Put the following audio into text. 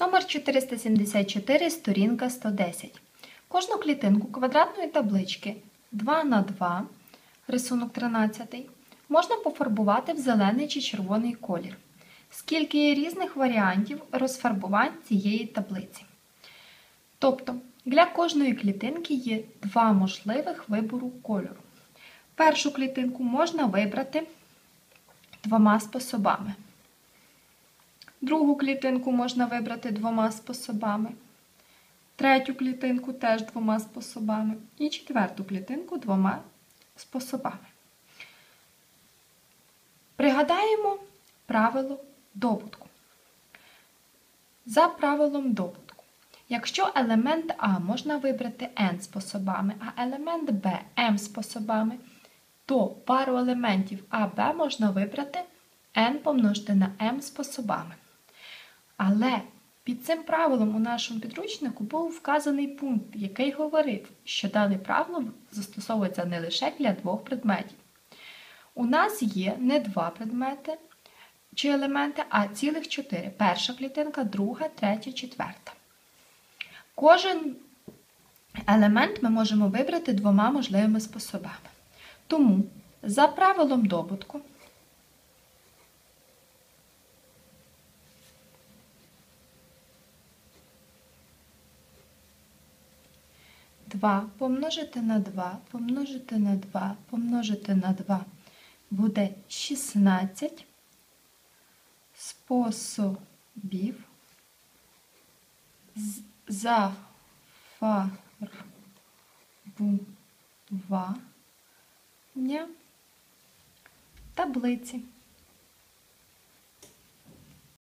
Номер 474, сторінка 110. Кожну клітинку квадратної таблички 2 на 2, рисунок 13, можна пофарбувати в зелений чи червоний колір. Скільки є різних варіантів розфарбувань цієї таблиці. Тобто, для кожної клітинки є два можливих вибору кольору. Першу клітинку можна вибрати двома способами. Другу клітинку можна вибрати двома способами. Третю клітинку теж двома способами. І четверту клітинку двома способами. Пригадаємо правило добутку. За правилом добутку. Якщо елемент А можна вибрати n способами, а елемент Б m способами, то пару елементів А, можна вибрати n помножити на m способами. Але під цим правилом у нашому підручнику був вказаний пункт, який говорив, що дане правило застосовується не лише для двох предметів. У нас є не два предмети чи елементи, а цілих чотири. Перша клітинка, друга, третя, четверта. Кожен елемент ми можемо вибрати двома можливими способами. Тому за правилом добутку Два помножити на 2, помножити на 2, помножити на 2 буде 16 способів зафарбування таблиці.